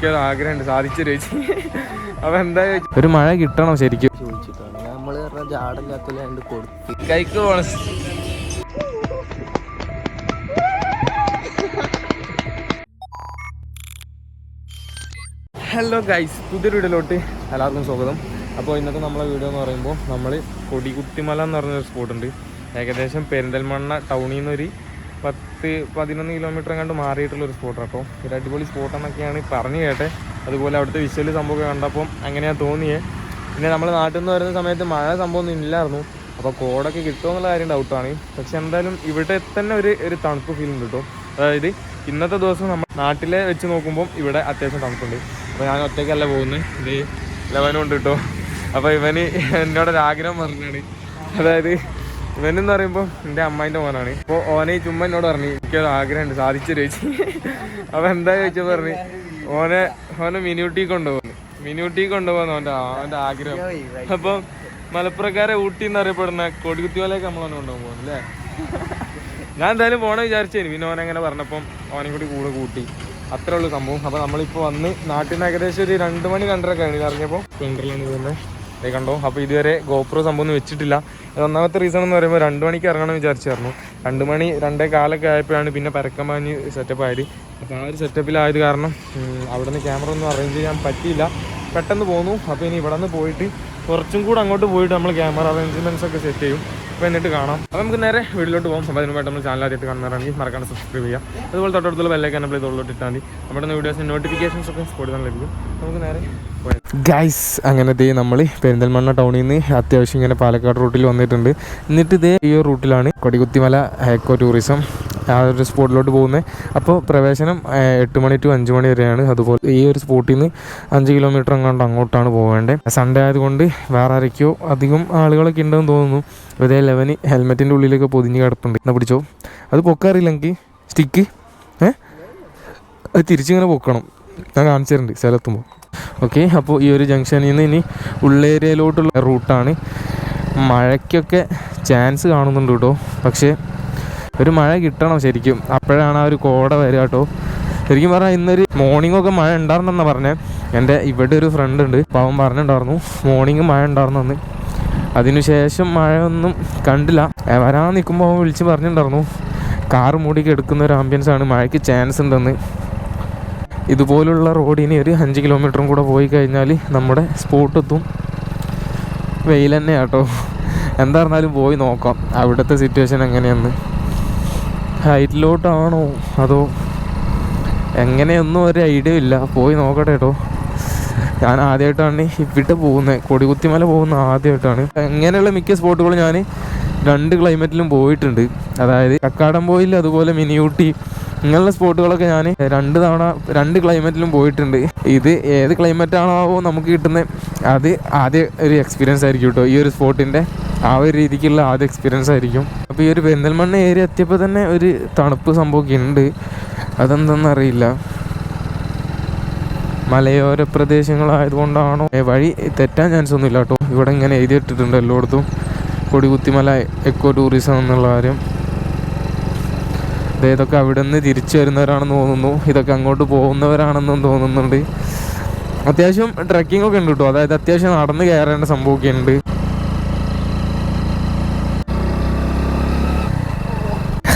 എനിക്കൊരു ആഗ്രഹമുണ്ട് സാധിച്ചു ചോദിച്ചു. അപ്പൊ എന്താ ഒരു മഴ കിട്ടണം ശരിക്കും. കൈക്ക് പോണ. ഹലോ ഗൈസ് പുതിയൊരു വീഡിയോയിലോട്ട് എല്ലാവർക്കും സ്വാഗതം. അപ്പോൾ ഇന്നത്തെ നമ്മളെ വീഡിയോ എന്ന് പറയുമ്പോൾ നമ്മൾ കൊടികുത്തിമല എന്ന് പറഞ്ഞൊരു സ്പോട്ടുണ്ട് ഏകദേശം പെരിന്തൽമണ്ണ ടൗണിൽ നിന്നൊരു ഒരു പത്ത് പതിനൊന്ന് കിലോമീറ്റർ കണ്ട് മാറിയിട്ടുള്ള ഒരു സ്പോട്ട് കേട്ടോ ഒരു അടിപൊളി സ്പോട്ട് എന്നൊക്കെയാണ് പറഞ്ഞു കേട്ടെ. അതുപോലെ അവിടുത്തെ വിഷ്വൽ സംഭവമൊക്കെ കണ്ടപ്പം അങ്ങനെയാണ് തോന്നിയത് പിന്നെ നമ്മൾ നാട്ടിൽ നിന്ന് വരുന്ന സമയത്ത് മഴ സംഭവമൊന്നും ഇല്ലായിരുന്നു. അപ്പോൾ കോടൊക്കെ കിട്ടുമോ എന്നുള്ള കാര്യം ഡൗട്ടാണ് പക്ഷെ എന്തായാലും ഇവിടെ തന്നെ ഒരു ഒരു തണുപ്പ് ഫീൽ ഉണ്ട് കേട്ടോ. അതായത് ഇന്നത്തെ ദിവസം നമ്മൾ നാട്ടിലെ വെച്ച് നോക്കുമ്പോൾ ഇവിടെ അത്യാവശ്യം തണുപ്പുണ്ട്. അപ്പോൾ ഞാൻ ഒറ്റയ്ക്കല്ല പോകുന്നത് ഇത് ലെവനും ഉണ്ട് കേട്ടോ. അപ്പോൾ ഇവന് എന്നോടൊരാഗ്രഹം പറഞ്ഞാണ്. അതായത് ഇവനെന്ന് പറയുമ്പോൾ എന്റെ അമ്മായിന്റെ മോനാണ്. അപ്പോൾ ഓനെ ചുമ്മാ എന്നോട് പറഞ്ഞു എനിക്കൊരു ആഗ്രഹമുണ്ട് സാധിച്ചു ചോദിച്ചു. അപ്പോൾ എന്താ ചോദിച്ചു പറഞ്ഞു ഓനെ ഓനെ മിനിയൂട്ടി കൊണ്ടുപോകുന്നു മിനിയൂട്ടി കൊണ്ടുപോകുന്നു അവന്റെ അവന്റെ ആഗ്രഹം. അപ്പോൾ മലപ്പുറക്കാരെ ഊട്ടി എന്ന് അറിയപ്പെടുന്ന കൊടികുത്തിയോലേക്ക് നമ്മളോനെ കൊണ്ടുപോകുന്നു അല്ലേ? ഞാൻ എന്തായാലും പോണെ വിചാരിച്ചേന്. പിന്നെ ഓനെങ്ങനെ പറഞ്ഞപ്പം ഓനെ കൂടി കൂടെ കൂട്ടി. അത്രേ ഉള്ളൂ സംഭവം. അപ്പോൾ നമ്മളിപ്പോ വന്ന് നാട്ടിൽ നിന്ന് ഏകദേശം ഒരു രണ്ട് മണി രണ്ടരക്കെ ആണ് ഇറങ്ങിയപ്പോൾ സ്പ്ലെൻഡറിലാണ് പോകുന്നത് അതേ കണ്ടോ? അപ്പോൾ ഇതുവരെ ഗോപ്രോ സംഭവം ഒന്നും വെച്ചിട്ടില്ല ഒന്നാമത്തെ റീസൺ എന്ന് പറയുമ്പോൾ രണ്ട് മണിക്ക് ഇറങ്ങണം വിചാരിച്ചായിരുന്നു. രണ്ട് മണി രണ്ടേ കാലൊക്കെ ആയപ്പോഴാണ് പിന്നെ പരക്കമാഞ്ഞ് സെറ്റപ്പ് ആയത്. അപ്പോൾ ആ ഒരു സെറ്റപ്പിലായത് കാരണം അവിടുന്ന് ക്യാമറ ഒന്നും അറേഞ്ച് ചെയ്യാൻ പറ്റിയില്ല. പെട്ടെന്ന് പോന്നു. അപ്പോൾ ഇനി ഇവിടെ നിന്ന് പോയിട്ട് കുറച്ചും കൂടെ അങ്ങോട്ട് പോയിട്ട് നമ്മൾ ക്യാമറ അറേഞ്ച്മെന്റ്സ് ഒക്കെ സെറ്റ് ചെയ്യും. അപ്പോൾ എന്നിട്ട് കാണാം. അപ്പോൾ നമുക്ക് നേരെ വീട്ടിലോട്ട് പോകും. അപ്പോൾ അതിനുമായിട്ട് നമ്മൾ ചാനൽ ആദ്യമായിട്ട് കാണുന്നവരാണെങ്കിൽ മറക്കാണ്ട് സബ്സ്ക്രൈബ് ചെയ്യാം അതുപോലെ തൊട്ടടുത്തുള്ള ബെല്ലൈക്കൻ നമ്മൾ ഇതുള്ളോട്ട് ഇട്ടാൽ മതി. നമ്മുടെ വീഡിയോസിന് നോട്ടിഫിക്കേഷൻസ് ഒക്കെ സ്പോട്ട് തന്നെ ലഭിക്കും. നമുക്ക് നേരെ ഗൈസ് അങ്ങനത്തെ നമ്മൾ പെരിന്തൽമണ്ണ ടൗണിൽ നിന്ന് അത്യാവശ്യം ഇങ്ങനെ പാലക്കാട് റൂട്ടിൽ വന്നിട്ടുണ്ട്. എന്നിട്ട് ഇതേ ഈ റൂട്ടിലാണ് കൊടികുത്തിമല ഹൈക്കോ ടൂറിസം ആ ഒരു സ്പോട്ടിലോട്ട് പോകുന്നത് അപ്പോൾ പ്രവേശനം എട്ട് മണി ടു അഞ്ച് മണി വരെയാണ്. അതുപോലെ ഈ ഒരു സ്പോട്ടിൽ നിന്ന് അഞ്ച് കിലോമീറ്റർ അങ്ങോട്ട് അങ്ങോട്ടാണ് പോകേണ്ടത് സൺഡേ ആയതുകൊണ്ട് വേറെ ആരൊക്കെയോ അധികം ആളുകളൊക്കെ ഉണ്ടെന്ന് തോന്നുന്നു. ഇതേ ലെവന് ഹെൽമെറ്റിന്റെ ഉള്ളിലൊക്കെ പൊതിഞ്ഞ് കിടപ്പുണ്ട്. എന്നാൽ പിടിച്ചോ? അത് പൊക്കാറില്ലെങ്കിൽ സ്റ്റിക്ക് ഏ? അത് തിരിച്ചിങ്ങനെ പൊക്കണം. ഞാൻ കാണിച്ചു തരുന്നുണ്ട് സ്ഥലത്തുമ്പോൾ. ഓക്കെ അപ്പോൾ ഈ ഒരു ജംഗ്ഷനിൽ നിന്ന് ഇനി ഉള്ളേരിയയിലോട്ടുള്ള റൂട്ടാണ് മഴയ്ക്കൊക്കെ ചാൻസ് കാണുന്നുണ്ട് കേട്ടോ. പക്ഷേ ഒരു മഴ കിട്ടണം ശരിക്കും. അപ്പോഴാണ് ആ ഒരു കോട വരിക കേട്ടോ. ശരിക്കും പറഞ്ഞാൽ ഇന്നൊരു മോർണിംഗ് ഒക്കെ മഴ ഉണ്ടായിരുന്നെന്നാണ് പറഞ്ഞത് എന്റെ ഇവിടെ ഒരു ഫ്രണ്ട് ഉണ്ട്. അപ്പോൾ അവൻ പറഞ്ഞിട്ടുണ്ടായിരുന്നു മോർണിംഗ് മഴ ഉണ്ടായിരുന്നെന്ന് അതിനുശേഷം മഴയൊന്നും കണ്ടില്ല. വരാൻ നിൽക്കുമ്പോൾ അവൻ വിളിച്ച് പറഞ്ഞിട്ടുണ്ടായിരുന്നു കാറ് മൂടി എടുക്കുന്ന ഒരു ആംബിയൻസ് ആണ്. മഴയ്ക്ക് ചാൻസ് ഉണ്ടെന്ന്. ഇതുപോലുള്ള റോഡിന് ഒരു അഞ്ച് കിലോമീറ്ററും കൂടെ പോയി കഴിഞ്ഞാൽ നമ്മുടെ സ്പോട്ട് എത്തും. വെയിൽ തന്നെ കേട്ടോ. എന്താ പറഞ്ഞാലും പോയി നോക്കാം. അവിടുത്തെ സിറ്റുവേഷൻ എങ്ങനെയെന്ന്. ഹൈറ്റിലോട്ടാണോ? അതോ എങ്ങനെയൊന്നും ഒരു ഐഡിയ ഇല്ല. പോയി നോക്കട്ടെ കേട്ടോ ഞാൻ ആദ്യമായിട്ടാണ് ഇവിടെ പോകുന്നത് കൊടികുത്തിമല പോകുന്ന ആദ്യമായിട്ടാണ് എങ്ങനെയുള്ള മിക്ക സ്പോട്ടുകളും ഞാൻ രണ്ട് ക്ലൈമറ്റിലും പോയിട്ടുണ്ട്. അതായത് കക്കാടം പോയില്ല അതുപോലെ മിനിയൂട്ടി ഇങ്ങനെയുള്ള സ്പോട്ടുകളൊക്കെ ഞാൻ രണ്ട് തവണ രണ്ട് ക്ലൈമറ്റിലും പോയിട്ടുണ്ട്. ഇത് ഏത് ക്ലൈമറ്റ് നമുക്ക് കിട്ടുന്നത് അത് ആദ്യ ഒരു എക്സ്പീരിയൻസ് ആയിരിക്കും കേട്ടോ. ഈ ഒരു സ്പോട്ടിന്റെ ആ ഒരു രീതിക്കുള്ള ആദ്യ എക്സ്പീരിയൻസ് ആയിരിക്കും. അപ്പോൾ ഈ ഒരു പെരിന്തൽമണ്ണ ഏരിയ എത്തിയപ്പോൾ തന്നെ ഒരു തണുപ്പ് സംഭവമൊക്കെ ഉണ്ട്. അതെന്തെന്ന് അറിയില്ല. മലയോര പ്രദേശങ്ങളായതുകൊണ്ടാണോ? വഴി തെറ്റാൻ ചാൻസ് ഒന്നുമില്ല കേട്ടോ. ഇവിടെ ഇങ്ങനെ എഴുതിയിട്ടിട്ടുണ്ട് എല്ലായിടത്തും. കൊടികുത്തിമല എക്കോ ടൂറിസം എന്നുള്ള കാര്യം. ഇതൊക്കെ അവിടെ നിന്ന് തിരിച്ചു വരുന്നവരാണെന്ന് തോന്നുന്നു. ഇതൊക്കെ അങ്ങോട്ട് പോകുന്നവരാണെന്നും തോന്നുന്നുണ്ട്. അത്യാവശ്യം ട്രക്കിംഗ് ഒക്കെ ഉണ്ട് കേട്ടോ. അതായത് അത്യാവശ്യം നടന്ന് കയറേണ്ട സംഭവമൊക്കെ ഉണ്ട്.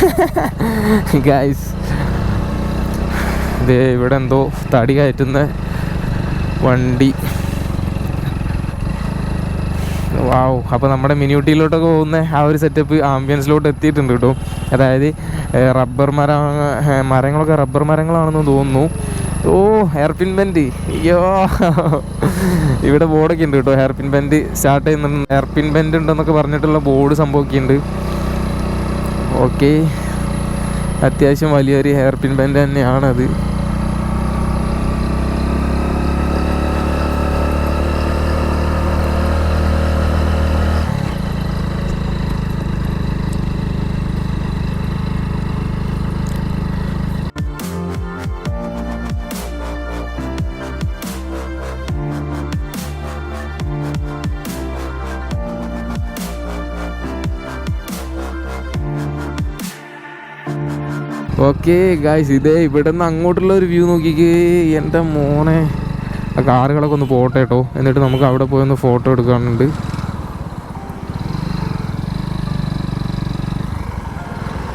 ഗൈസ് ദേ ഇവിടെ എന്തോ തടി കയറ്റുന്ന വണ്ടി. വാവ് അപ്പോൾ നമ്മുടെ മിനിയൂട്ടിയിലോട്ടൊക്കെ പോകുന്ന ആ ഒരു സെറ്റപ്പ് ആംബിയൻസിലോട്ട് എത്തിയിട്ടുണ്ട് കേട്ടോ. അതായത് റബ്ബർ മരം മരങ്ങളൊക്കെ റബ്ബർ മരങ്ങളാണെന്ന് തോന്നുന്നു. ഓ ഹെയർപിൻ ബെൻഡ് അയ്യോ. ഇവിടെ ബോർഡൊക്കെ ഉണ്ട് കേട്ടോ ഹെയർപിൻ ബെൻഡ് സ്റ്റാർട്ട് ചെയ്യുന്നുണ്ട്. ഹെയർപിൻ ബെൻഡ് ഉണ്ടെന്നൊക്കെ പറഞ്ഞിട്ടുള്ള ബോർഡ് സംഭവമൊക്കെ ഉണ്ട്. ഓക്കെ. അത്യാവശ്യം വലിയൊരു ഹെയർപിൻ ബെൻഡ് തന്നെയാണത്. ഓക്കെ ഗായ്സ് ഇതേ ഇവിടെ നിന്ന് അങ്ങോട്ടുള്ള ഒരു വ്യൂ നോക്കിക്കേ. എന്റെ മോനെ. ആ കാറുകളൊക്കെ ഒന്ന് പോട്ടെ കേട്ടോ എന്നിട്ട് നമുക്ക് അവിടെ പോയി ഒന്ന് ഫോട്ടോ എടുക്കാനുണ്ട്.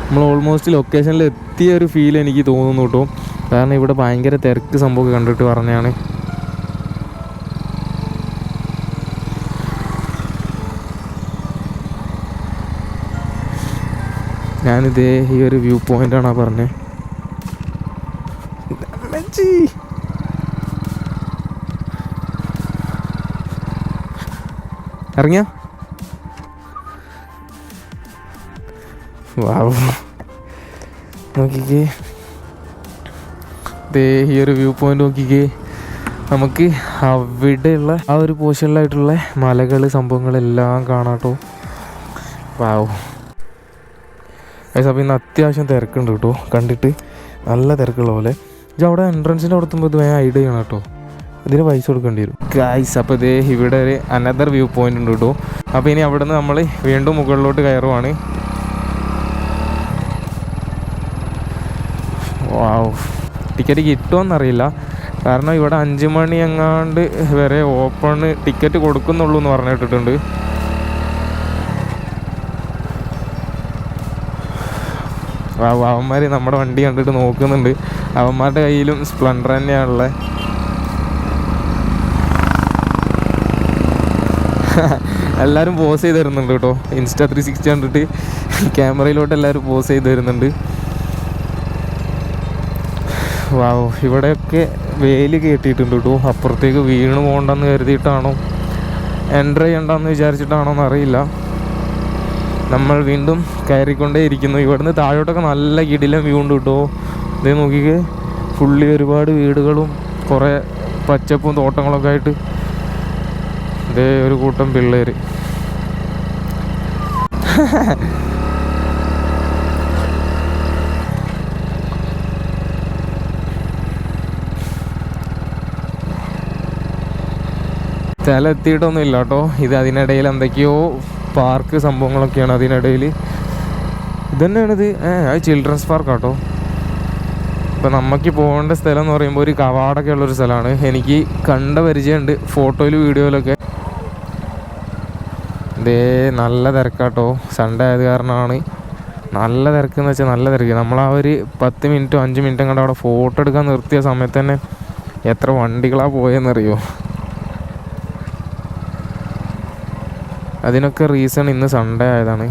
നമ്മൾ ഓൾമോസ്റ്റ് ലൊക്കേഷനിൽ എത്തിയ ഒരു ഫീൽ എനിക്ക് തോന്നുന്നു കേട്ടോ കാരണം ഇവിടെ ഭയങ്കര തിരക്ക് സംഭവമൊക്കെ കണ്ടിട്ട് പറഞ്ഞാണ്. ഞാനിതേ ഈ ഒരു വ്യൂ പോയിന്റാണ് പറഞ്ഞത് ഇറങ്ങിയ? വാവ് നോക്കിക്കേ. ദേ ഈ ഒരു വ്യൂ പോയിന്റ് നോക്കിക്കേ. നമുക്ക് അവിടെയുള്ള ആ ഒരു പോർഷനിലായിട്ടുള്ള മലകൾ സംഭവങ്ങളെല്ലാം കാണാട്ടോ. വാവ് അപ്പോൾ ഇന്ന് അത്യാവശ്യം തിരക്കുണ്ട് കേട്ടോ. കണ്ടിട്ട് നല്ല തിരക്കുള്ള പോലെ. ഇത് അവിടെ എൻട്രൻസിന്റെ അവിടെ എത്തുമ്പോൾ ഇത് വേഗം ഐഡിയ ചെയ്യണം കേട്ടോ. ഇതിന് പൈസ കൊടുക്കേണ്ടി വരും. ഗൈസ് അപ്പോൾ ഇത് ഇവിടെ ഒരു അനദർ വ്യൂ പോയിന്റ് ഉണ്ട് കേട്ടോ. അപ്പോൾ ഇനി അവിടെ നിന്ന് നമ്മൾ വീണ്ടും മുകളിലോട്ട് കയറുവാണ്. വാവ് ടിക്കറ്റ് കിട്ടുമെന്നറിയില്ല കാരണം ഇവിടെ അഞ്ച് മണി എങ്ങാണ്ട് വരെ ഓപ്പൺ ടിക്കറ്റ് കൊടുക്കുന്നുള്ളൂ എന്ന് പറഞ്ഞിട്ടിട്ടുണ്ട്. വാവ് അവന്മാർ നമ്മുടെ വണ്ടി കണ്ടിട്ട് നോക്കുന്നുണ്ട്. അവന്മാരുടെ കയ്യിലും സ്പ്ലൻഡർ തന്നെയാണുള്ളത് എല്ലാവരും പോസ് ചെയ്ത് തരുന്നുണ്ട് കേട്ടോ. ഇൻസ്റ്റാ ത്രീ സിക്സ്റ്റി കണ്ടിട്ട് ക്യാമറയിലോട്ട് എല്ലാവരും പോസ് ചെയ്ത് തരുന്നുണ്ട് വാവ് ഇവിടെയൊക്കെ വേൽ കെട്ടിയിട്ടുണ്ട് കേട്ടോ. അപ്പുറത്തേക്ക് വീണ് പോകണ്ടെന്ന് കരുതിയിട്ടാണോ? എന്റർ ചെയ്യണ്ടെന്ന് വിചാരിച്ചിട്ടാണോ എന്നറിയില്ല നമ്മൾ വീണ്ടും കയറിക്കൊണ്ടേ ഇരിക്കുന്നു. ഇവിടുന്ന് താഴോട്ടൊക്കെ നല്ല കിടിലം വ്യൂ ഉണ്ട് കേട്ടോ ഇതേ നോക്കിക്കേ ഫുള്ളി ഒരുപാട് വീടുകളും കുറേ പച്ചപ്പും തോട്ടങ്ങളൊക്കെ ആയിട്ട്. ഇതേ ഒരു കൂട്ടം പിള്ളേർ സ്ഥലം എത്തിയിട്ടൊന്നും ഇല്ല കേട്ടോ ഇത് അതിനിടയിൽ എന്തൊക്കെയോ പാർക്ക് സംഭവങ്ങളൊക്കെയാണ് അതിനിടയിൽ. ഇതന്നെയാണിത്. ഏ അത് ചിൽഡ്രൻസ് പാർക്ക് കേട്ടോ ഇപ്പം നമുക്ക് പോകേണ്ട സ്ഥലം എന്ന് പറയുമ്പോൾ ഒരു കവാടൊക്കെ ഉള്ളൊരു സ്ഥലമാണ്. എനിക്ക് കണ്ട പരിചയമുണ്ട്. ഫോട്ടോയിൽ വീഡിയോയിലൊക്കെ. ഇതേ നല്ല തിരക്കാട്ടോ. സൺഡേ ആയത് കാരണമാണ്. നല്ല തിരക്കെന്ന് വെച്ചാൽ നല്ല തിരക്ക്. നമ്മൾ ആ ഒരു പത്ത് മിനിറ്റോ അഞ്ച് മിനിറ്റും കണ്ട് അവിടെ ഫോട്ടോ എടുക്കാൻ നിർത്തിയ സമയത്ത് തന്നെ എത്ര വണ്ടികളാണ് പോയെന്നറിയോ? അതിനൊക്കെ റീസൺ ഇന്ന് സൺഡേ ആയതാണ്.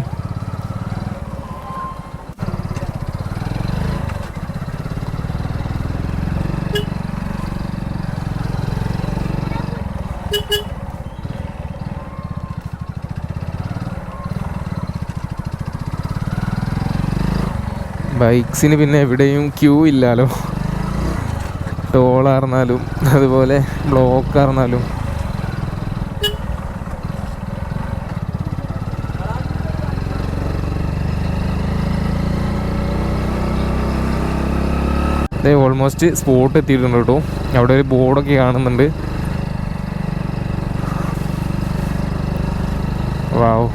ബൈക്സിന് പിന്നെ എവിടെയും ക്യൂ ഇല്ലല്ലോ ടോളാർന്നാലും അതുപോലെ ബ്ലോക്കാർന്നാലും ഇതേ ഓൾമോസ്റ്റ് സ്പോട്ട് എത്തിയിട്ടുണ്ട് കേട്ടോ. അവിടെ ഒരു ബോർഡൊക്കെ കാണുന്നുണ്ട്. വാവ്.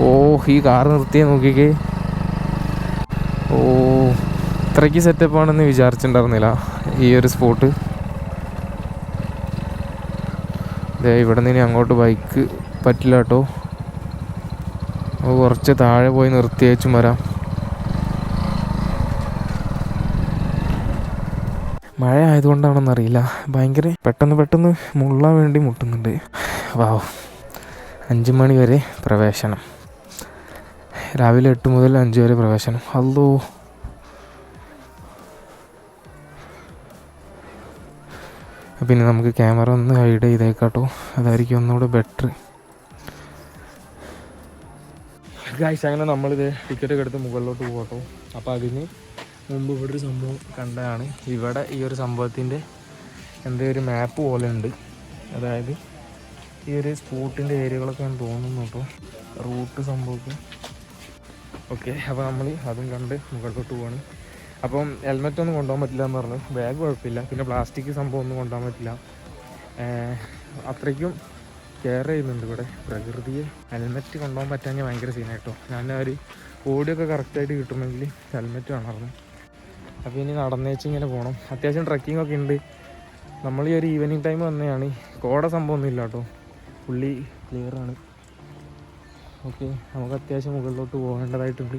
ഓ ഈ കാർ നിർത്തിയേ നോക്കിക്കേ. ഓ ഇത്രയ്ക്ക് സെറ്റപ്പ് ആണെന്ന് വിചാരിച്ചിട്ടുണ്ടായിരുന്നില്ല ഈ ഒരു സ്പോട്ട് ദേ ഇവിടെ നിന്ന് അങ്ങോട്ട് ബൈക്ക് പറ്റില്ല കേട്ടോ അപ്പോൾ കുറച്ച് താഴെ പോയി നിർത്തിയേച്ചും വരാം. മഴ ആയതുകൊണ്ടാണെന്നറിയില്ല. ഭയങ്കര പെട്ടെന്ന് പെട്ടെന്ന് മുള്ളാൻ വേണ്ടി മുട്ടുന്നുണ്ട്. വാവ് അഞ്ച് മണി വരെ പ്രവേശനം. രാവിലെ എട്ട് മുതൽ അഞ്ച് വരെ പ്രവേശനം. അല്ലോ പിന്നെ നമുക്ക് ക്യാമറ ഒന്ന് ഹൈഡ് ചെയ്തേക്കാട്ടോ. അതായിരിക്കും ഒന്നുകൂടെ ബെറ്റർ ഗായ്സ് അങ്ങനെ നമ്മളിത് ടിക്കറ്റ് എടുത്ത് മുകളിലോട്ട് പോകട്ടോ അപ്പോൾ അതിന് മുമ്പ് ഇവിടെ ഒരു സംഭവം കണ്ടതാണ്. ഇവിടെ ഈ ഒരു സംഭവത്തിന്റെ എന്തേ ഒരു മാപ്പ് പോലെ ഉണ്ട്. അതായത് ഈ ഒരു സ്പോട്ടിന്റെ ഏരിയകളൊക്കെ ഞാൻ തോന്നുന്നു കേട്ടോ. റൂട്ട് സംഭവം ഓക്കെ അപ്പോൾ നമ്മൾ അതും കണ്ട് മുകളിലോട്ട് പോവാണ്. അപ്പം ഹെൽമെറ്റ് ഒന്നും കൊണ്ടുപോകാൻ പറ്റില്ല എന്ന് പറഞ്ഞു. ബാഗ് കുഴപ്പമില്ല. പിന്നെ പ്ലാസ്റ്റിക് സംഭവം ഒന്നും കൊണ്ടുപോകാൻ പറ്റില്ല. അത്രയ്ക്കും കെയർ ചെയ്യുന്നുണ്ട് ഇവിടെ. പ്രകൃതിയെ ഹെൽമെറ്റ് കൊണ്ടുപോകാൻ പറ്റാഞ്ഞാൽ ഭയങ്കര സീനായിട്ടോ ഞാൻ ഒരു ഓടിയൊക്കെ കറക്റ്റായിട്ട് കിട്ടുമെങ്കിൽ ഹെൽമെറ്റ് വേണമായിരുന്നു. അപ്പോൾ ഇനി നടന്നേച്ച് ഇങ്ങനെ പോകണം അത്യാവശ്യം ട്രക്കിംഗ് ഒക്കെ ഉണ്ട്. നമ്മൾ ഈ ഒരു ഈവനിങ് ടൈം വന്നതാണ്. കോട സംഭവമൊന്നും ഇല്ല കേട്ടോ. പുള്ളി ക്ലിയർ ആണ്. ഓക്കെ നമുക്ക് അത്യാവശ്യം മുകളിലോട്ട് പോകേണ്ടതായിട്ടുണ്ട്.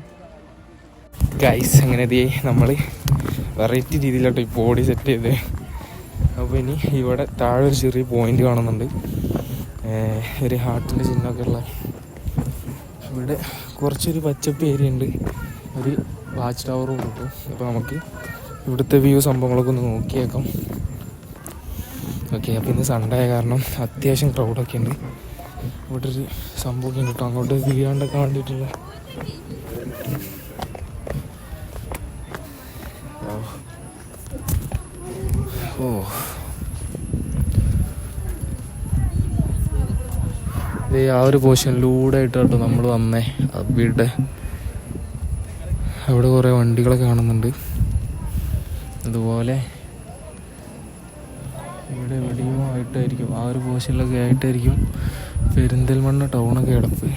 ഗൈസ് അങ്ങനെ ഇതേ നമ്മൾ വെറൈറ്റി രീതിയിലോട്ട് ഈ ബോഡി സെറ്റ് ചെയ്ത്. അപ്പോൾ ഇനി ഇവിടെ താഴെ ഒരു ചെറിയ പോയിന്റ് കാണുന്നുണ്ട്. ഒരു ഹാർട്ടിന്റെ ചിഹ്നമൊക്കെ ഉള്ള. ഇവിടെ കുറച്ചൊരു പച്ചപ്പ് ഏരിയ ഉണ്ട്. ഒരു വാച്ച് ടവറും കിട്ടും അപ്പോൾ നമുക്ക് ഇവിടുത്തെ വ്യൂ സംഭവങ്ങളൊക്കെ ഒന്ന് നോക്കിയേക്കാം. ഓക്കെ അപ്പോൾ ഇന്ന് സൺഡേ ആയ കാരണം അത്യാവശ്യം ക്രൗഡൊക്കെ ഉണ്ട്. ഇവിടെ ഒരു സംഭവമൊക്കെ ഉണ്ട് കേട്ടോ. അങ്ങോട്ട് വീഴാണ്ടൊക്കെ വേണ്ടിയിട്ടുള്ള ഓ ആ ഒരു പോർഷനിലൂടെ കേട്ടോ നമ്മൾ വന്നേ. അബിയുടെ അവിടെ കുറേ വണ്ടികളൊക്കെ കാണുന്നുണ്ട്. അതുപോലെ ഇവിടെ എവിടെയോ ആയിട്ടായിരിക്കും. ആ ഒരു പോർഷനിലൊക്കെ ആയിട്ടായിരിക്കും പെരിന്തൽമണ്ണ ടൗണൊക്കെ കിടപ്പ്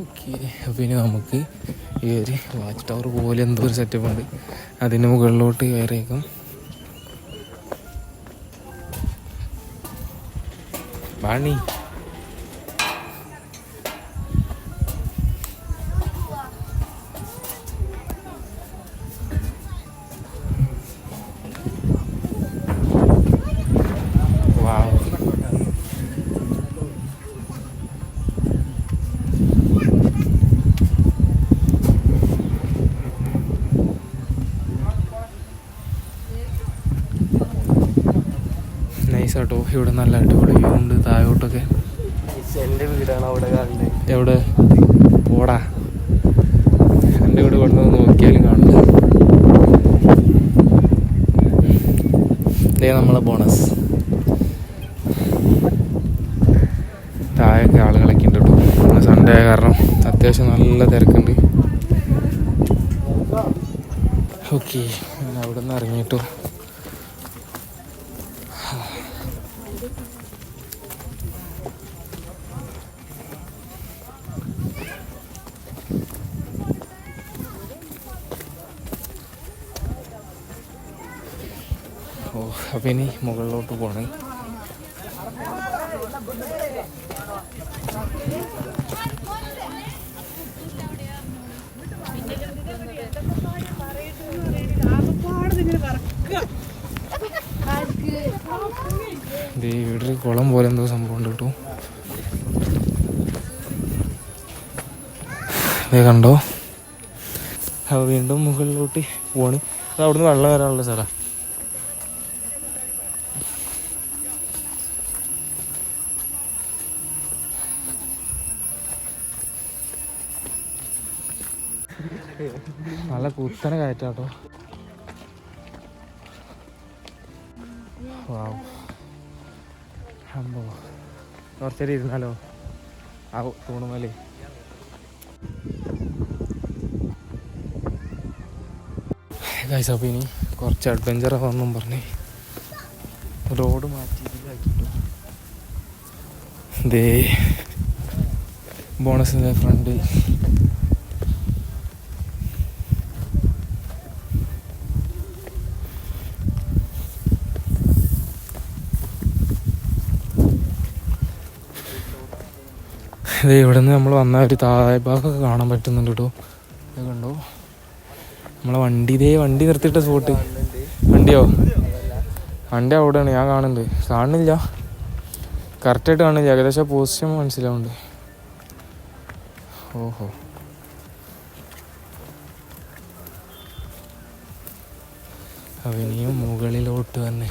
ഓക്കെ അപ്പോൾ ഇനി നമുക്ക് ഈ ഒരു വാച്ച് ടവർ പോലെ എന്തോ ഒരു സെറ്റപ്പ് ഉണ്ട്. അതിന് മുകളിലോട്ട് കയറിയേക്കും. വാണി ഇവിടെ നല്ല അടിപൊളി വ്യൂ ഉണ്ട് താഴോട്ടൊക്കെ. എന്റെ വീടാണ് അവിടെ കാണുന്നത്. എവിടെ? പോടാ. എന്റെ വീട് കൊണ്ടു നോക്കിയാലും കാണില്ല. ഇതേ നമ്മളെ ബോണസ് താഴെയൊക്കെ ആളുകളൊക്കെ ഉണ്ട് കേട്ടോ. സൺഡേ ആയ കാരണം അത്യാവശ്യം നല്ല തിരക്കുണ്ട്. ഓക്കെ ഞാൻ അവിടെ നിന്ന് ഇറങ്ങിയിട്ടോ. ഓ അപ്പം ഇനി മുകളിലോട്ട് പോകണേ ഇവിടെ കുളം പോലെ എന്തോ സംഭവം ഉണ്ട് കേട്ടോ. ഇതേ കണ്ടോ? വീണ്ടും മുകളിലോട്ട് പോവാണ് അത് അവിടുന്ന് വെള്ളം വരാനുള്ള സ്ഥലമാണ് നല്ല കുത്തന കയറ്റാട്ടോ. വാവ്. അമ്പോ കുറച്ചേരി ഇരുന്നാലോ? ആ തൂണുമലേ. ഗൈസ് അപ്പോൾ ഇനി കുറച്ച് അഡ്വഞ്ചർ ആവാമെന്നും പറഞ്ഞ് റോഡ് മാറ്റി ഇതിലാക്കിയിട്ടു. ദേ ബോണസിന്റെ ഫ്രണ്ട് ഇത് ഇവിടെ നിന്ന് നമ്മൾ വന്ന ഒരു താഴെ ഭാഗമൊക്കെ കാണാൻ പറ്റുന്നുണ്ട് കേട്ടോ. കണ്ടോ? നമ്മളെ വണ്ടി ഇതേ വണ്ടി നിർത്തിയിട്ട സ്പോട്ട് വണ്ടിയോ? വണ്ടി അവിടെയാണ് ഞാൻ കാണുന്നത് കാണുന്നില്ല. കറക്റ്റായിട്ട് കാണുന്നില്ല. ഏകദേശം പൊസിഷൻ മനസ്സിലാവുന്നുണ്ട്. ഓഹോ. അവനിയും മുകളിലോട്ട് തന്നെ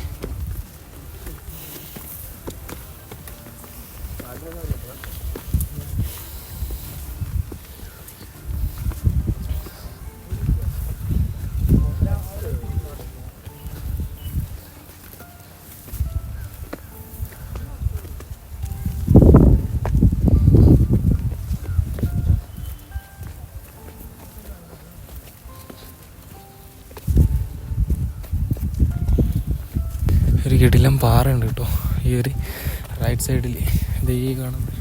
റൈറ്റ് സൈഡിൽ ഇത് ഈ കാണുന്നത്.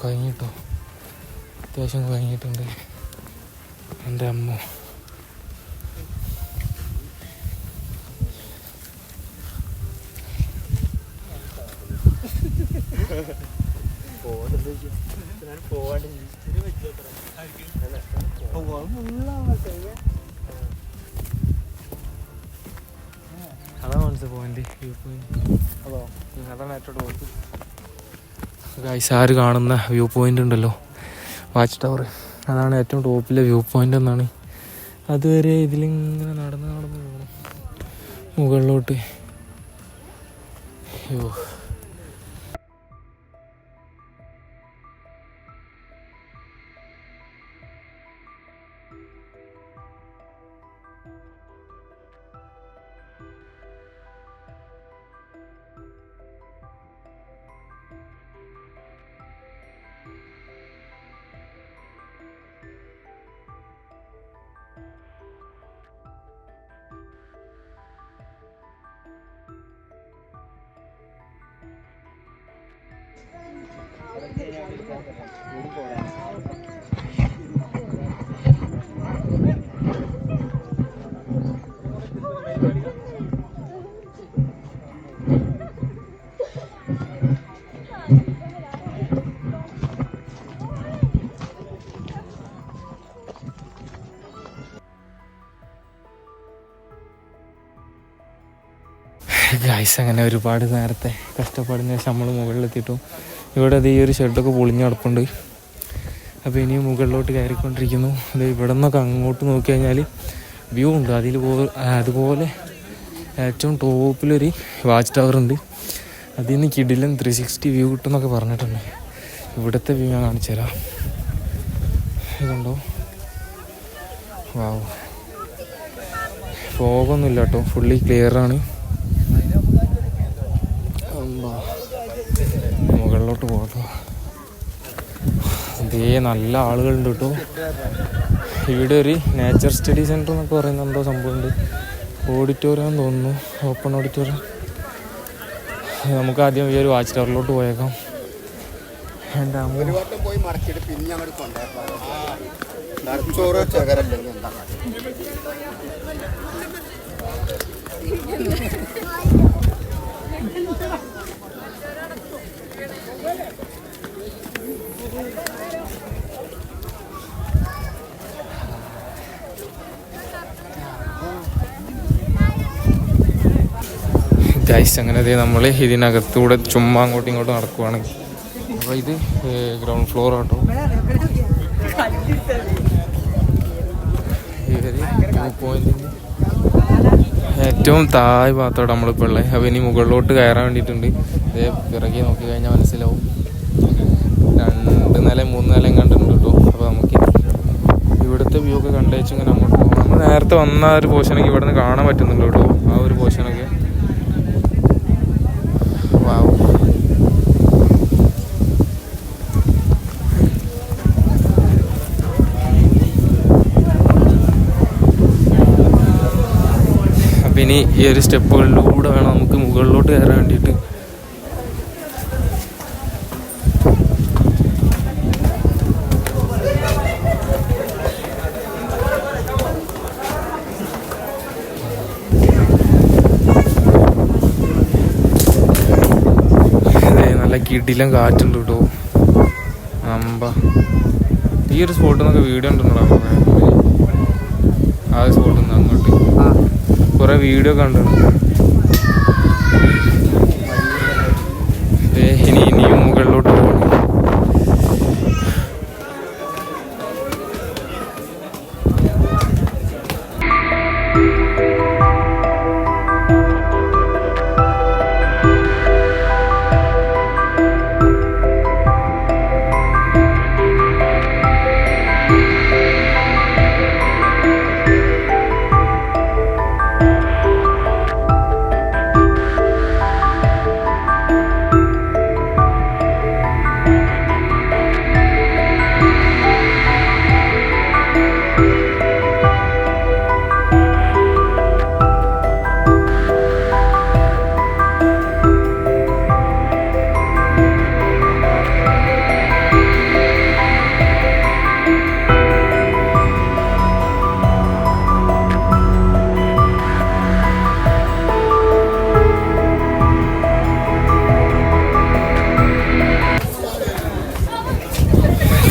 കുഴങ്ങിട്ടോ അത്യാവശ്യം കുഴങ്ങിയിട്ടുണ്ട് എന്റെ അമ്മ. ആര് കാണുന്ന വ്യൂ പോയിന്റ് ഉണ്ടല്ലോ? വാച്ച് ടവർ അതാണ് ഏറ്റവും ടോപ്പിലെ വ്യൂ പോയിന്റ് എന്നാണ്. അതുവരെ ഇതിലിങ്ങനെ നടന്ന് നടന്ന് പോകണം മുകളിലോട്ട്. അയ്യോ ഗൈസ് അങ്ങനെ ഒരുപാട് നേരത്തെ കഷ്ടപ്പാടിന് ശേഷം നമ്മൾ മുകളിലെത്തിയിട്ടു ഇവിടെ അത് ഈ ഒരു ഷെഡൊക്കെ പൊളിഞ്ഞ് കിടപ്പുണ്ട് അപ്പോൾ ഇനിയും മുകളിലോട്ട് കയറിക്കൊണ്ടിരിക്കുന്നു. അത് ഇവിടെ നിന്നൊക്കെ അങ്ങോട്ട് നോക്കി കഴിഞ്ഞാൽ വ്യൂ ഉണ്ട്. അതിൽ പോ അതുപോലെ ഏറ്റവും ടോപ്പിലൊരു വാച്ച് ടവർ ഉണ്ട്. അതിൽ നിന്ന് കിടിലും ത്രീ സിക്സ്റ്റി വ്യൂ കിട്ടുമെന്നൊക്കെ പറഞ്ഞിട്ടുണ്ട്. ഇവിടുത്തെ വ്യൂ ഞാൻ കാണിച്ചു തരാം. ഇതുണ്ടോ വാവ്. ഫോഗൊന്നുമില്ല കേട്ടോ. ഫുള്ളി ക്ലിയറാണ് അമ്പാ. മുകളിലോട്ട് പോകട്ടോ ഇതേ നല്ല ആളുകളുണ്ട് കേട്ടോ. ഇവിടെ ഒരു നേച്ചർ സ്റ്റഡി സെന്റർ എന്നൊക്കെ പറയുന്ന എന്തോ സംഭവമുണ്ട്. ഓഡിറ്റോറിയം തോന്നുന്നു. ഓപ്പൺ ഓഡിറ്റോറിയം നമുക്ക് ആദ്യം ഈ ഒരു വാച്ച് ടവറിലോട്ട് പോയേക്കാം. എന്റെ അമ്മ ഒരു വട്ടം പോയി മടക്കിയിട്ട് പിന്നെ അങ്ങോട്ട് കൊണ്ടുപോയപ്പോ ഗൈസ് അങ്ങനെ അതേ നമ്മൾ ഇതിനകത്തൂടെ ചുമ്മാ അങ്ങോട്ടും ഇങ്ങോട്ടും നടക്കുവാണ്. അപ്പോൾ ഇത് ഗ്രൗണ്ട് ഫ്ലോർ ആട്ടോ. ഏറ്റവും താഴ് ഭാഗത്തോടെ നമ്മളിപ്പോൾ ഉള്ളത് അപ്പോൾ ഇനി മുകളിലോട്ട് കയറാൻ വേണ്ടിയിട്ടുണ്ട്. ഇതേ പിറകെ നോക്കി കഴിഞ്ഞാൽ മനസ്സിലാവും. രണ്ട് നില മൂന്ന് നില എങ്ങാണ്ടുണ്ട് കേട്ടോ. അപ്പോൾ നമുക്ക് ഇവിടുത്തെ വ്യൂ ഒക്കെ കണ്ടേച്ച് അങ്ങോട്ട് പോകാം നമ്മൾ നേരത്തെ വന്ന ആ ഒരു പോർഷനൊക്കെ ഇവിടെ നിന്ന് കാണാൻ പറ്റുന്നുണ്ട് കേട്ടോ. ആ ഒരു പോർഷനൊക്കെ വാവ് അപ്പം ഇനി ഈ ഒരു സ്റ്റെപ്പുകളിലൂടെ വേണം നമുക്ക് മുകളിലോട്ട് കയറാൻ വേണ്ടിയിട്ട്. കിടിലം കാറ്റുണ്ട് കേട്ടോ അമ്പ. ഈ ഒരു സ്പോട്ടിൽ നിന്നൊക്കെ വീഡിയോ ഉണ്ടെന്നോ ആ സ്പോട്ടിൽ നിന്ന് അങ്ങോട്ട് കുറെ വീഡിയോ കണ്ടിട്ടുണ്ട്.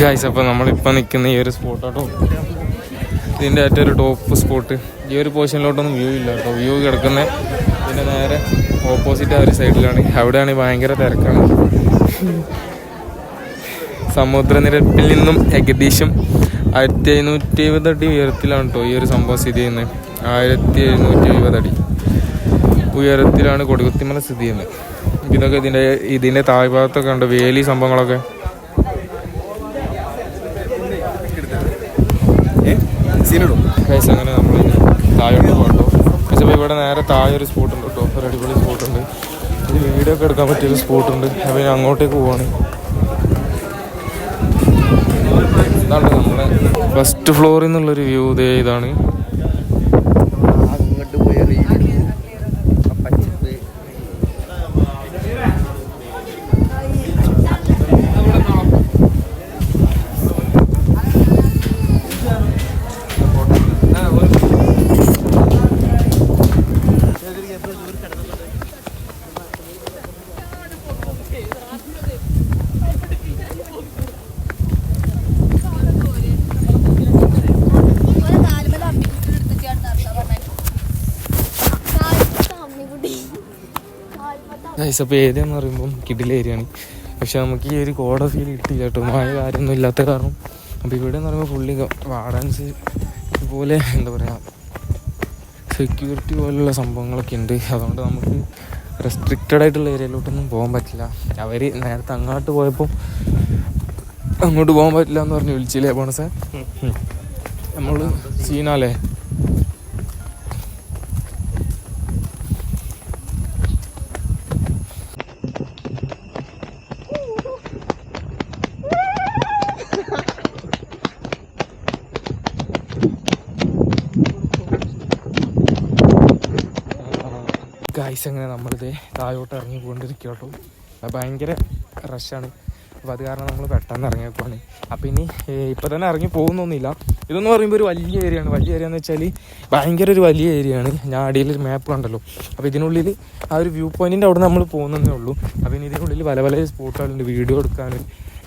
ഗായ്സ് അപ്പോൾ നമ്മളിപ്പോൾ നിൽക്കുന്ന ഈ ഒരു സ്പോട്ടാട്ടോ ഇതിന്റെ ഏറ്റവും ഒരു ടോപ്പ് സ്പോട്ട് ഈ ഒരു പോർഷനിലോട്ടൊന്നും വ്യൂ ഇല്ല കേട്ടോ. വ്യൂ കിടക്കുന്ന ഇതിന്റെ നേരെ ഓപ്പോസിറ്റ് ആ ഒരു സൈഡിലാണ് അവിടെയാണ് ഭയങ്കര തിരക്കാണ്. സമുദ്രനിരപ്പിൽ നിന്നും ഏകദേശം ആയിരത്തി എഴുന്നൂറ്റി എഴുപത് അടി ഉയരത്തിലാണ് കേട്ടോ ഈ ഒരു സംഭവം സ്ഥിതി ചെയ്യുന്നത്. ആയിരത്തി എഴുന്നൂറ്റി എഴുപത് അടി ഉയരത്തിലാണ് കൊടികുത്തിമല സ്ഥിതി ചെയ്യുന്നത്. ഇതൊക്കെ ഇതിന്റെ ഇതിന്റെ താഴ്ഭാഗത്തൊക്കെ ഉണ്ട് വേലി സംഭവങ്ങളൊക്കെ. സീനിടും. ഗൈസ് അങ്ങനെ നമ്മൾ താഴോട്ട് പോകണ്ടോ? പക്ഷേ ഇപ്പോൾ ഇവിടെ നേരെ താഴെ ഒരു സ്പോട്ട് ഉണ്ട് കേട്ടോ. ഒരു അടിപൊളി സ്പോട്ട് ഉണ്ട് ഇത് വീഡിയോ ഒക്കെ എടുക്കാൻ പറ്റിയൊരു സ്പോട്ട് ഉണ്ട് അപ്പോൾ ഞാൻ അങ്ങോട്ടേക്ക് പോവാണ്. ഇതാണ് നമ്മുടെ ഫസ്റ്റ് ഫ്ലോറിൽ നിന്നുള്ളൊരു വ്യൂ ഇതേ ഇതാണ് അങ്ങോട്ട് പോയി റീൽ പച്ചപ്പ് ഗൈസ് അപ്പോൾ ഏരിയ പറയുമ്പം കിഡിലെ ഏരിയയാണ് പക്ഷെ നമുക്ക് ഈ ഒരു കോട ഫീൽ കിട്ടിയില്ല കേട്ടോ. മഴ കാര്യമൊന്നും ഇല്ലാത്ത കാരണം. അപ്പോൾ ഇവിടെ എന്ന് പറയുമ്പോൾ ഫുള്ളി വാടാൻസ് ഇതുപോലെ എന്താ പറയുക സെക്യൂരിറ്റി പോലുള്ള സംഭവങ്ങളൊക്കെ ഉണ്ട്. അതുകൊണ്ട് നമുക്ക് റെസ്ട്രിക്റ്റഡ് ആയിട്ടുള്ള ഏരിയയിലോട്ടൊന്നും പോകാൻ പറ്റില്ല. അവർ നേരത്തെ അങ്ങോട്ട് പോയപ്പോൾ അങ്ങോട്ട് പോകാൻ പറ്റില്ല എന്ന് പറഞ്ഞ് വിളിച്ചില്ലേ ബോണസേ? നമ്മൾ സീനാലേ ഗായ്സ് അങ്ങനെ നമ്മളിത് താഴോട്ട് ഇറങ്ങി അത് ഭയങ്കര റഷാണ് അപ്പോൾ അത് കാരണം നമ്മൾ പെട്ടെന്ന് ഇറങ്ങിയേക്കുവാണ്. അപ്പോൾ ഇനി ഇപ്പോൾ തന്നെ ഇറങ്ങി പോകുന്നൊന്നുമില്ല. ഇതെന്ന് പറയുമ്പോൾ ഒരു വലിയ ഏരിയ ആണ്. വലിയ ഏരിയ എന്ന് വെച്ചാൽ ഭയങ്കര ഒരു വലിയ ഏരിയ ആണ്. ഞാൻ അടിയിൽ ഒരു മാപ്പ് കണ്ടല്ലോ. അപ്പോൾ ഇതിനുള്ളിൽ ആ ഒരു വ്യൂ പോയിന്റിന്റെ അവിടെ നമ്മൾ പോകുന്നതേ ഉള്ളൂ. അപ്പോൾ ഇനി ഇതിനുള്ളിൽ പല പല സ്പോട്ടുകളുണ്ട് വീഡിയോ എടുക്കാൻ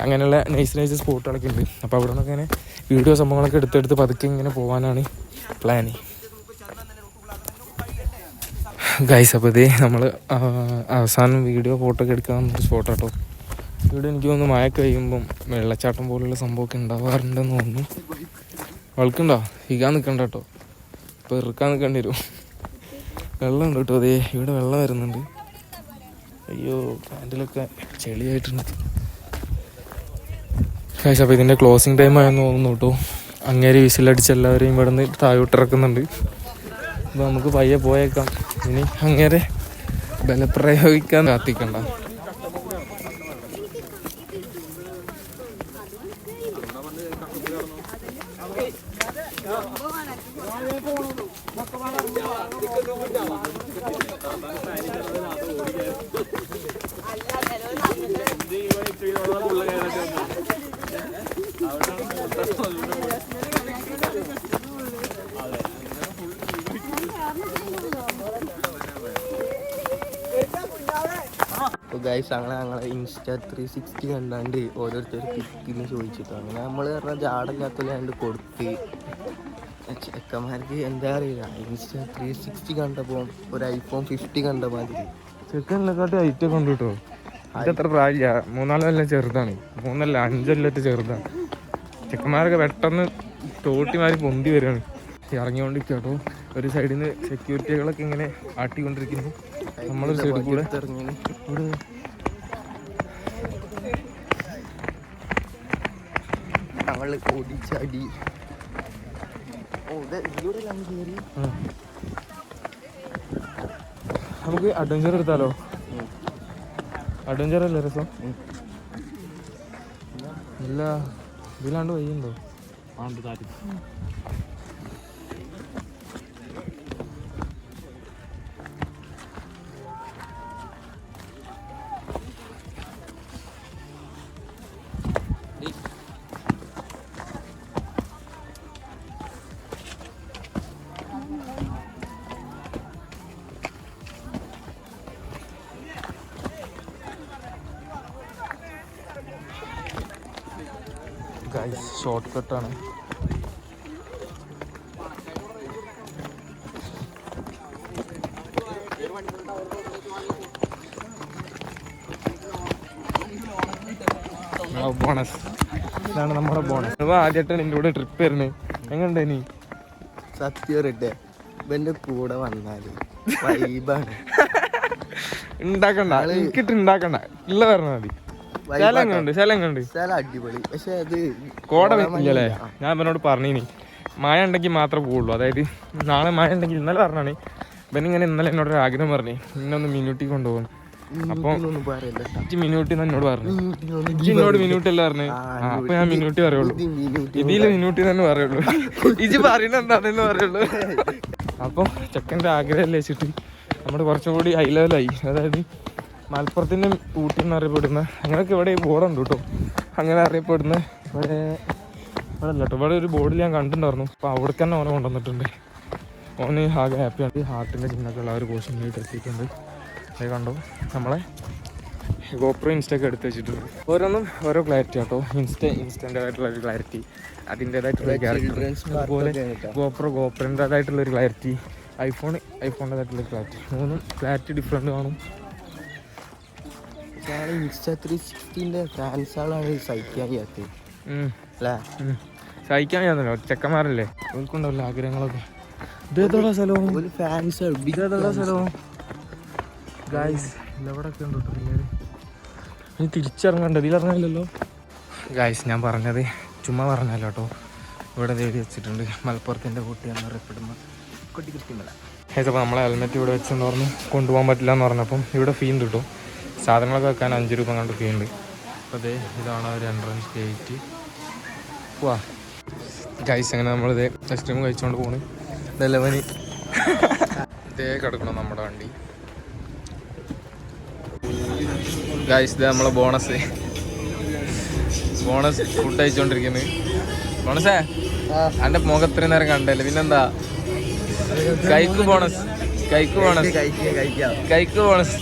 അങ്ങനെയുള്ള നൈസ് നൈസ് സ്പോട്ടുകളൊക്കെ ഉണ്ട്. അപ്പോൾ അവിടെ നിന്നൊക്കെ ഇങ്ങനെ വീഡിയോ സംഭവങ്ങളൊക്കെ എടുത്തെടുത്ത് പതുക്കെ ഇങ്ങനെ പോകാനാണ് പ്ലാന് ഗൈസ് അപ്പോൾ ഇതേ നമ്മൾ അവസാനം വീഡിയോ ഫോട്ടോ ഒക്കെ എടുക്കാൻ ഒരു ഫോട്ടോ കേട്ടോ ഇവിടെ എനിക്ക് തോന്നുന്നു മഴ കഴിയുമ്പം വെള്ളച്ചാട്ടം പോലുള്ള സംഭവമൊക്കെ ഉണ്ടാവാറുണ്ടെന്ന് തോന്നുന്നു. വൾക്കുണ്ടോ? ഹിക്കാൻ നിൽക്കണ്ട കേട്ടോ. ഇപ്പോൾ ഇറുക്കാൻ നിൽക്കേണ്ടി വരും. വെള്ളമുണ്ട് കേട്ടോ അതേ ഇവിടെ വെള്ളം വരുന്നുണ്ട്. അയ്യോ പാന്റിലൊക്കെ ചെളിയായിട്ടുണ്ട്. കാശ് അപ്പോൾ ഇതിന്റെ ക്ലോസിങ് ടൈം ആയെന്ന് തോന്നുന്നു കേട്ടോ. അങ്ങേര് വിസിലടിച്ച് എല്ലാവരെയും ഇവിടെ നിന്ന് താഴോട്ടിറക്കുന്നുണ്ട് അപ്പോൾ നമുക്ക് പയ്യെ പോയേക്കാം. ഇനി അങ്ങനെ ബലപ്രയോഗിക്കാൻ കാത്തിക്കണ്ട. അപ്പോൾ ഗൈസ് അങ്ങനെ ഞങ്ങളെ ഇൻസ്റ്റാ ത്രീ സിക്സ്റ്റി കണ്ടാണ്ട് ഓരോരുത്തർ പിക്കിന്ന് ചോദിച്ചിട്ട്. അങ്ങനെ നമ്മൾ പറഞ്ഞാൽ ജാടല്ലാത്തല്ലാണ്ട് കൊടുത്ത്. ചെക്കന്മാർക്ക് എന്താ അറിയില്ല. ഇൻസ്റ്റാ ത്രീ സിക്സ്റ്റി കണ്ടപ്പോൾ ഒരു ഐഫോൺ ഫിഫ്റ്റി കണ്ട മാതിരി. ചെക്കനെക്കാട്ടി ഐറ്റം കണ്ടു കേട്ടോ ഇത് അത്ര പ്രായമില്ല? മൂന്നാലെല്ലാം ചെറുതാണ്. മൂന്നല്ല അഞ്ചല്ലറ്റ് ചെറുതാണ്. ചെക്കന്മാരൊക്കെ പെട്ടെന്ന് തോട്ടിമാരി പൊന്തി വരികയാണ് ഇറങ്ങിക്കൊണ്ടിരിക്കുക കേട്ടോ ഒരു സൈഡിൽ നിന്ന് സെക്യൂരിറ്റികളൊക്കെ ഇങ്ങനെ ആട്ടിക്കൊണ്ടിരിക്കുന്നു. നമ്മളൊരു സൈഡിൽ കൂടെ. ഇറങ്ങി ഇവിടെ. ഞങ്ങൾ ഓടിച്ചാടി. നമുക്ക് അഡ്വഞ്ചർ എടുത്താലോ? അഡ്വഞ്ചർ അല്ലേ രസം? ഇല്ല. ഇതിലാണ്ട് വയ്യുണ്ടോ ഷോർട്ട് കട്ടാണ് ബോണസ് ഇതാണ് നമ്മുടെ ബോണസ് അപ്പോൾ ആദ്യമായിട്ടാണ് എന്റെ കൂടെ ട്രിപ്പ് വരുന്നത്. എങ്ങനെയുണ്ട് നീ സത്യം എന്റെ കൂടെ വന്നാൽ വൈബാണ് ഉണ്ടാക്കണ്ട. എനിക്കിട്ട് ഉണ്ടാക്കണ്ട. ഇല്ല പറഞ്ഞാൽ മതി. സ്ഥലം അടിപൊളി. പക്ഷെ അത് കോട വെക്കില്ലല്ലേ ഞാൻ ഇവനോട് പറഞ്ഞിനി മഴ ഉണ്ടെങ്കിൽ മാത്രമേ പോവുള്ളൂ. അതായത് നാളെ മഴ ഉണ്ടെങ്കിൽ ഇന്നലെ പറഞ്ഞാണ്. ഇവനിങ്ങനെ ഇങ്ങനെ ഇന്നലെ എന്നോട് ഒരു ആഗ്രഹം പറഞ്ഞു ഇന്നൊന്ന് മിന്നൂട്ടി കൊണ്ടുപോകും. അപ്പൊ മിന്നൂട്ടി എന്നോട് പറഞ്ഞു. എന്നോട് മിനൂട്ടി അല്ല പറഞ്ഞു? അപ്പൊ ഞാൻ മിന്നൂട്ടി പറയുള്ളൂ. ഇതിൽ മിന്നൂട്ടി തന്നെ പറയുള്ളൂ. ഇജ് പറയുന്ന എന്താണെന്ന് പറയുള്ളൂ. അപ്പൊ ചെക്കന്റെ ആഗ്രഹം വെച്ചിട്ട്? നമ്മുടെ കുറച്ചും കൂടി ഹൈ ലെവലായി അതായത് മലപ്പുറത്തിന്റെ ഊട്ടി എന്ന് അറിയപ്പെടുന്ന അങ്ങനെയൊക്കെ ഇവിടെ ബോർഡുണ്ട് കേട്ടോ. അങ്ങനെ അറിയപ്പെടുന്ന ഇവിടെ ഇവിടെ അല്ല കേട്ടോ. ഇവിടെ ഒരു ബോർഡിൽ ഞാൻ കണ്ടിട്ടുണ്ടായിരുന്നു. അപ്പോൾ അവിടെ തന്നെ ഓനെ കൊണ്ടുവന്നിട്ടുണ്ട്. ഓന് ആകെ ഹാപ്പിയാണ് ഹാർട്ടിന്റെ ചിഹ്നമൊക്കെ ഉള്ള ഒരു കോസ്റ്റ്യൂം എത്തിയിട്ടുണ്ട്. അത് കണ്ടു? നമ്മളെ ഗോപ്രോ ഇൻസ്റ്റ ഒക്കെ എടുത്ത് വെച്ചിട്ടുണ്ട്. ഓരോന്നും ഓരോ ക്ലാരിറ്റി കേട്ടോ. ഇൻസ്റ്റ ഇൻസ്റ്റന്റ് ആയിട്ടുള്ള ഒരു ക്ലാരിറ്റി അതിന്റെതായിട്ടുള്ള ക്യാരക്ടർ അതുപോലെ. ഗോപ്രോ ഗോപ്രോന്റെതായിട്ടുള്ള ഒരു ക്ലാരിറ്റി ഐഫോൺ ഐഫോണിന്റെതായിട്ടുള്ള ക്ലാരിറ്റി മൂന്നും ക്ലാരിറ്റി ഡിഫറെന്റ് കാണും. ഇൻസ്റ്റാ ത്രീ സിക്സ്റ്റീന്റെ ഫാൻസുകളാണ് സഹിക്കാൻ ചെയ്യാത്തത്. ഉം, അല്ലേ? ഉം. സഹിക്കാൻ ചെയ്യാന്നല്ലോ. ചെക്കന്മാരല്ലേ? ഓൽക്കുണ്ടാവില്ല ആഗ്രഹങ്ങളൊക്കെ. ഇതേതുള്ള സ്ഥലവും ഒരു ഫാൻസ് ഇതേതുള്ള സ്ഥലവും ഗായ്സ് ഉണ്ട് കേട്ടോ ഇനി തിരിച്ചിറങ്ങണ്ട. ഇതിലിറങ്ങില്ലല്ലോ ഗായ്സ് ഞാൻ പറഞ്ഞത് ചുമ്മാ പറഞ്ഞല്ലോ കേട്ടോ ഇവിടെ തേടി വെച്ചിട്ടുണ്ട്. മലപ്പുറത്തിന്റെ കുട്ടി എന്നറിയപ്പെടുന്ന കുട്ടി കൃത്യമല്ല അപ്പോൾ നമ്മളെ ഹെൽമെറ്റ് ഇവിടെ വെച്ചെന്ന് പറഞ്ഞു. കൊണ്ടുപോകാൻ പറ്റില്ല എന്ന് പറഞ്ഞപ്പം ഇവിടെ ഫീൻ കിട്ടും സാധനങ്ങളൊക്കെ വെക്കാൻ അഞ്ച് രൂപ കണ്ട് ഫീ ഉണ്ട്. അപ്പോൾ അതെ ഇതാണ് ഒരു എൻട്രൻസ് ഗേറ്റ് പോവാ ഗൈസ് അങ്ങനെ നമ്മളിത് ഐസ്ക്രീം കഴിച്ചുകൊണ്ട് പോണ്. ഇതല്ലവന് ഇതേ കിടക്കണം നമ്മുടെ വണ്ടി. ഗൈസ് ഇത് നമ്മളെ ബോണസ് ബോണസ് ഫുഡ് അയച്ചുകൊണ്ടിരിക്കുന്നത് ബോണസേ എന്റെ മുഖം ഇത്രയും നേരം കണ്ടല്ലേ? പിന്നെന്താ? കൈക്ക് ബോണസ് കൈക്ക് ബോണസ് കൈക്ക് ബോണസ്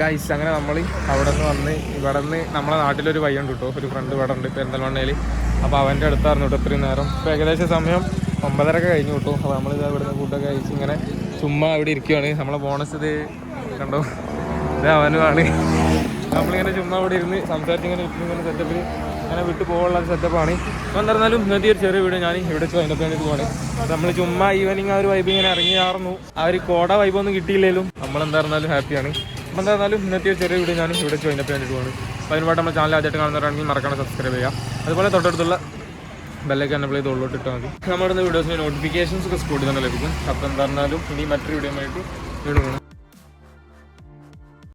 ഗൈസ് അങ്ങനെ നമ്മൾ അവിടെ നിന്ന് വന്ന് ഇവിടെ നിന്ന് നമ്മളെ നാട്ടിലൊരു പയ്യുണ്ട് കേട്ടോ ഒരു ഫ്രണ്ട് ഇവിടെ ഉണ്ട് പെരിന്തൽമണ്ണയിൽ അപ്പോൾ അവന്റെ അടുത്തായിരുന്നു കേട്ടോ ഇത്രയും നേരം. ഇപ്പോൾ ഏകദേശം സമയം ഒമ്പതരക്കെ കഴിഞ്ഞു കേട്ടോ അപ്പോൾ നമ്മളിത് ഇവിടെ നിന്ന് ഫുഡൊക്കെ കഴിച്ച് ഇങ്ങനെ ചുമ്മാ ഇവിടെ ഇരിക്കുകയാണ് നമ്മളെ ബോണസ് ഇത് കണ്ടോ? ഇത് അവനുമാണ്. നമ്മളിങ്ങനെ ചുമ്മാ ഇവിടെ ഇരുന്ന് സംസാരിച്ച് ഇങ്ങനെ സെറ്റപ്പിൽ അങ്ങനെ വിട്ടു പോകാനുള്ള സെറ്റപ്പാണ് അപ്പോൾ എന്തായിരുന്നാലും ഇന്നത്തെ ഒരു ചെറിയ വീട് ഞാൻ ഇവിടെ വെച്ച് അതിന്റെ വേണ്ടിയിട്ട് പോവാണ്. നമ്മൾ ചുമ്മാ ഈവനിങ് ആ ഒരു വൈബ് ഇങ്ങനെ ഇറങ്ങി ആർന്നു ആ ഒരു കോട വൈബൊന്നും കിട്ടിയില്ലെങ്കിലും നമ്മൾ എന്തായിരുന്നാലും ഹാപ്പിയാണ് അപ്പോൾ എന്തായിരുന്നാലും ഇന്നത്തെ ചെറിയ വീഡിയോ ഞാനും ഇവിടെ ജോയിൻ അപ്പ് വേണ്ടിയിട്ട് പോകുന്നു അപ്പോൾ അതിനുമായിട്ട് നമ്മുടെ ചാനൽ ആദ്യമായിട്ട് കാണുന്നവരാണെങ്കിൽ മറക്കാതെ സബ്സ്ക്രൈബ് ചെയ്യുക. അതുപോലെ തൊട്ടടുത്തുള്ള ബെല്ലൊക്കെ എന്നെ പ്ലേ തൊള്ളോട്ട് ഇട്ടാൽ മതി. നമ്മുടെ വീഡിയോസിന് നോട്ടിഫിക്കേഷൻസ് ഒക്കെ സ്കൂളിൽ തന്നെ ലഭിക്കും. അപ്പം എന്തായിരുന്നാലും ഇനി മറ്റൊരു വീഡിയോ ആയിട്ട് വീണ്ടും